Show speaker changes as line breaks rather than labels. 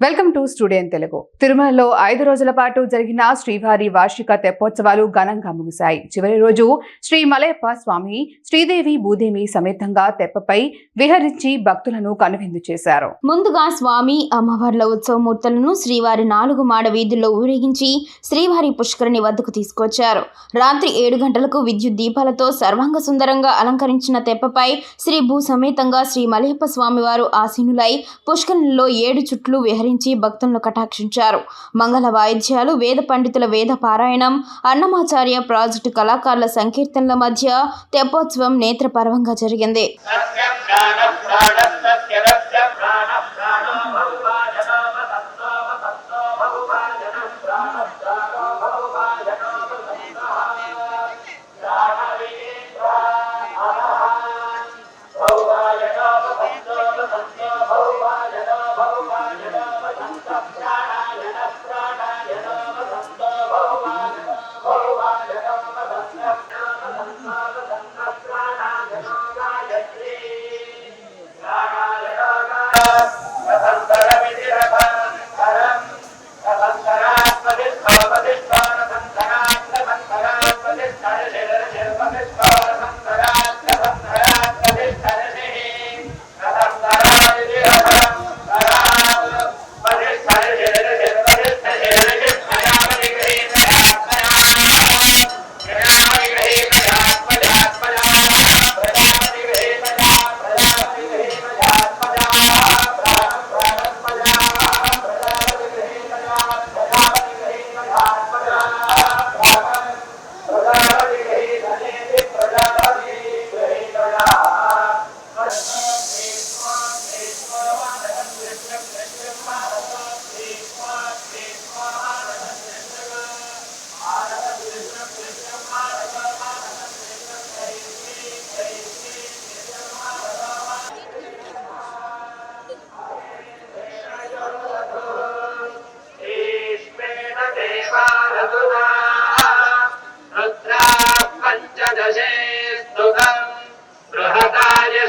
Welcome to స్టూడియన్ Telugu. తిరుమలలో ఐదు రోజుల పాటు జరిగిన శ్రీవారి వార్షిక తెప్పోత్సవాలు ఘనంగా ముగిశాయి. చివరి రోజు శ్రీ మలయప్ప స్వామి శ్రీదేవి భూదేవి సమేతంగా తెప్పపై విహరించి భక్తులను కనువిందు చేశారు.
ముందుగా స్వామి అమ్మవార్ల ఉత్సవమూర్తులను శ్రీవారి నాలుగు మాడ వీధుల్లో ఊరేగించి శ్రీవారి పుష్కరిణి వద్దకు తీసుకొచ్చారు. రాత్రి ఏడు గంటలకు విద్యుత్ దీపాలతో సర్వాంగ సుందరంగా అలంకరించిన తెప్పపై శ్రీ భూ సమేతంగా శ్రీ మలయప్ప స్వామివారు ఆసీనులై పుష్కరిణిలో ఏడు చుట్లు విహరి ధరించి భక్తులను కటాక్షించారు. మంగళ వాయిద్యాలు వేద పండితుల వేద పారాయణం అన్నమాచార్య ప్రాజెక్టు కళాకారుల సంకీర్తనల మధ్య తెప్పోత్సవం నేత్రపర్వంగా జరిగింది.